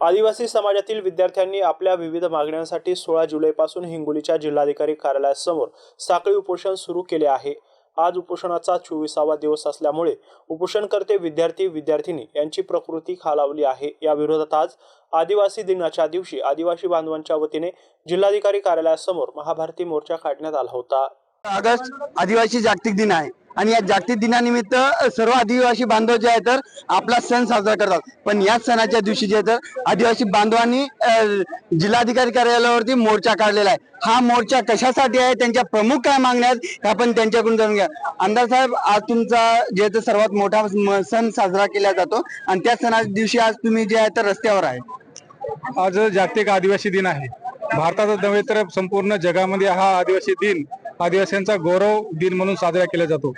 आदिवासी समाजातील विद्यार्थ्यांनी आपल्या विविध मागण्यांसाठी सोळा जुलैपासून हिंगोलीच्या जिल्हाधिकारी कार्यालयासमोर साखळी उपोषण सुरू केले आहे. आज उपोषणाचा चोवीसावा दिवस असल्यामुळे उपोषणकर्ते विद्यार्थी विद्यार्थिनी यांची प्रकृती खालावली आहे. या विरोधात आज आदिवासी दिनाच्या दिवशी आदिवासी बांधवांच्या वतीने जिल्हाधिकारी कार्यालयासमोर महाभारती मोर्चा काढण्यात आला होता. ऑगस्ट आदिवासी जागतिक दिन आहे. आणि या जागतिक दिनानिमित्त सर्व आदिवासी बांधव जे आहे तर आपला सण साजरा करतात. पण याच सणाच्या दिवशी जे आहे तर आदिवासी बांधवांनी जिल्हाधिकारी कार्यालयावरती मोर्चा काढलेला आहे. हा मोर्चा कशासाठी आहे? त्यांच्या प्रमुख काय मागण्या आहेत? हे आपण त्यांच्याकडून जाणून घ्या. आमदार साहेब आज तुमचा जे आहे तर सर्वात मोठा सण साजरा केला जातो. आणि त्या सणाच्या दिवशी आज तुम्ही जे आहे तर रस्त्यावर आहे. आज जागतिक आदिवासी दिन आहे. भारताचा नव्हे तर संपूर्ण जगामध्ये हा आदिवासी दिन आदिवासींचा गौरव दिन म्हणून साजरा केला जातो.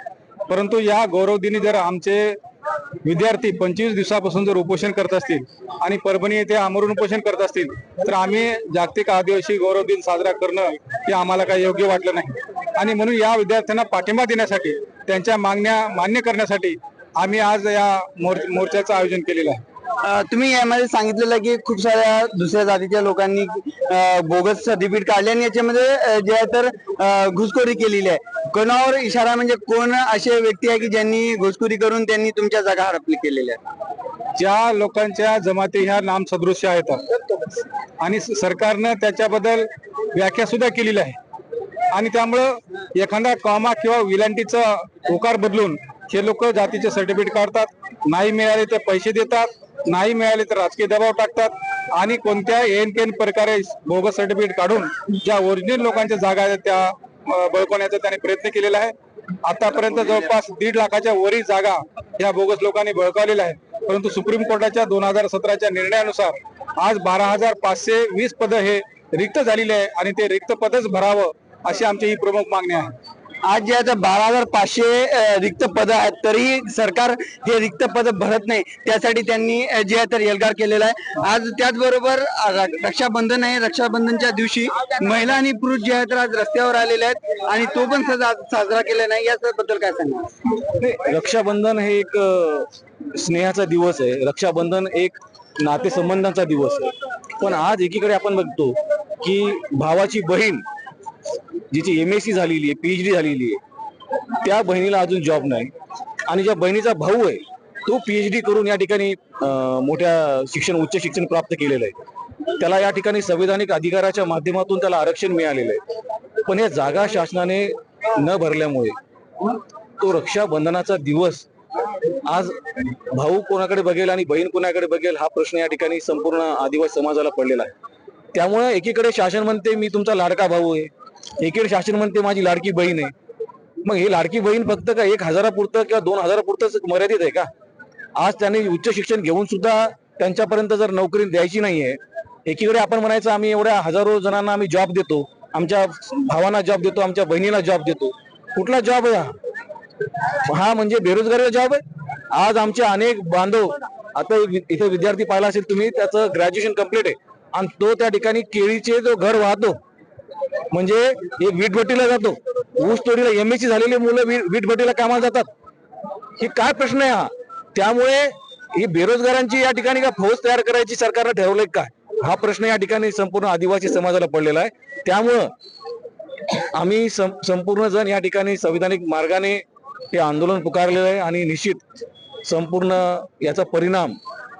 परंतु या गौरव दिनी जर आमचे विद्यार्थी पंचवीस दिवसापासून जर उपोषण करत असतील आणि परभणी येथे आमरून उपोषण करत असतील तर आम्ही जागतिक आदिवासी गौरव दिन साजरा करणं हे आम्हाला काही योग्य वाटलं नाही. आणि म्हणून या विद्यार्थ्यांना पाठिंबा देण्यासाठी त्यांच्या मागण्या मान्य करण्यासाठी आम्ही आज या मोर्चाचं आयोजन केलेलं आहे. तुम्ही यामध्ये सांगितलेलं आहे की खूप साऱ्या दुसऱ्या जातीच्या लोकांनी बोगस सर्टिफिकेट काढले आणि याच्यामध्ये जे आहे तर घुसखोरी केलेली आहे. कोणावर इशारा म्हणजे कोण असे व्यक्ती आहे की ज्यांनी घुसखोरी करून त्यांनी तुमच्या जागा हडपली केलेल्या आहेत? ज्या लोकांच्या जमाती ह्या नाम सदृश्य आहेत. आणि सरकारनं त्याच्याबद्दल व्याख्या सुद्धा केलेली आहे. आणि त्यामुळं एखादा कॉमा किंवा विलांटीचा होकार बदलून हे लोक जातीचे सर्टिफिकेट काढतात नाही मिळाले तर पैसे देतात नाही मिळाले तर राजकीय दबाव टाकतात. आणि कोणत्या एन केन प्रकारे बोगस सर्टिफिकेट काढून ज्या ओरिजिनल लोकांच्या जागा आहेत त्या बळकवण्याचा त्याने प्रयत्न केलेला आहे. आतापर्यंत जवळपास दीड लाखाच्या वरील जागा या बोगस लोकांनी बळकावलेल्या आहेत. परंतु सुप्रीम कोर्टाच्या दोन हजार सतराच्या निर्णयानुसार आज बारा हजार पाचशे वीस पद हे रिक्त झालेले आहे आणि ते रिक्त पदच भरावं अशी आमची ही प्रमुख मागणी आहे. आज जे आहे तर बारा हजार पाचशे रिक्त पद आहेत. तरी सरकार हे रिक्त पद भरत नाही. त्यासाठी त्यांनी जे आहे तर एल्गार केलेला आहे. आज त्याचबरोबर रक्षाबंधन आहे. रक्षाबंधनच्या दिवशी महिला आणि पुरुष जे आहे तर आज रस्त्यावर आलेले आहेत आणि तो पण सजा- साजरा केला नाही. याबद्दल काय सांगा रक्षाबंधन हे एक स्नेहाचा दिवस आहे. रक्षाबंधन एक नातेसंबंधांचा दिवस आहे. पण आज एकीकडे आपण बघतो की भावाची बहीण जिची एम एस सी झालेली आहे पीएच डी झालेली आहे त्या बहिणीला अजून जॉब नाही. आणि ज्या बहिणीचा भाऊ आहे तो पीएच डी करून या ठिकाणी मोठ्या शिक्षण उच्च शिक्षण प्राप्त केलेलं आहे. त्याला या ठिकाणी संविधानिक अधिकाराच्या माध्यमातून त्याला आरक्षण मिळालेलं आहे. पण या जागा शासनाने न भरल्यामुळे तो रक्षाबंधनाचा दिवस आज भाऊ कोणाकडे बघेल आणि बहीण कोणाकडे बघेल हा प्रश्न या ठिकाणी संपूर्ण आदिवासी समाजाला पडलेला आहे. त्यामुळे एकीकडे शासन म्हणते मी तुमचा लाडका भाऊ आहे. एकीकडे शासन म्हणते माझी लाडकी बहीण आहे. मग ही लाडकी बहीण फक्त का एक हजारापुरतं किंवा दोन हजारापुरतंच मर्यादित आहे का? आज त्यांनी उच्च शिक्षण घेऊन सुद्धा त्यांच्यापर्यंत जर नोकरी द्यायची नाहीये एकीकडे आपण म्हणायचं आम्ही एवढ्या हजारो जणांना आम्ही जॉब देतो आमच्या भावांना जॉब देतो आमच्या बहिणीला जॉब देतो. कुठला जॉब आहे हा? हा म्हणजे बेरोजगारीचा जॉब आहे. आज आमचे अनेक बांधव आता इथे विद्यार्थी पाहिला असेल तुम्ही त्याचं ग्रॅज्युएशन कंप्लीट आहे. आणि तो त्या ठिकाणी केळीचे जो घर वाहतो म्हणजे एक वीटभट्टीला जातो. ऊस तोडीला एम एस झालेली मुलं वीटभट्टीला कामाला जातात. हे काय प्रश्न आहे हा? त्यामुळे ही बेरोजगारांची या ठिकाणी का फौज तयार करायची सरकारनं ठरवलंय काय हा प्रश्न या ठिकाणी संपूर्ण आदिवासी समाजाला पडलेला आहे. त्यामुळं आम्ही संपूर्ण जण या ठिकाणी संविधानिक मार्गाने हे आंदोलन पुकारलेलं आहे आणि निश्चित संपूर्ण याचा परिणाम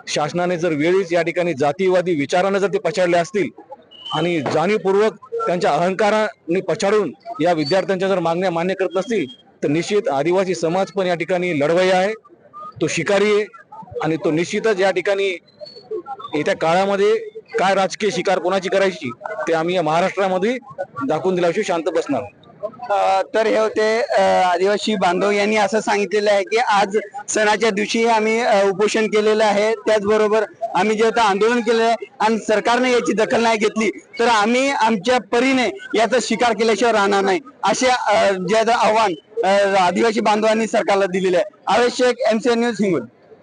शासनाने जर वेळीच या ठिकाणी जातीवादी विचाराने जर ते पछाडले असतील आणि जाणीवपूर्वक त्यांच्या अहंकाराने पछाडून या विद्यार्थ्यांच्या जर मागण्या मान्य करत नसतील तर निश्चित आदिवासी समाज पण या ठिकाणी लढवय्या आहे. तो शिकारी आहे आणि तो निश्चितच या ठिकाणी येत्या काळामध्ये काय राजकीय शिकार कोणाची करायची ते आम्ही या महाराष्ट्रामध्ये दाखवून दिल्याशिवाय शांत बसणार तर हे होते आदिवासी बांधव यांनी असं सांगितलेलं आहे की आज सणाच्या दिवशी आम्ही उपोषण केलेलं आहे. त्याचबरोबर आम्ही जे आता आंदोलन केलेलं आहे आणि सरकारने याची दखल नाही घेतली तर आम्ही आमच्या परीने याचा शिकार केल्याशिवाय राहणार नाही असे जे आता आव्हान आदिवासी बांधवांनी सरकारला दिलेले आहे. आवश्यक एमसीएन न्यूज हिंगोली.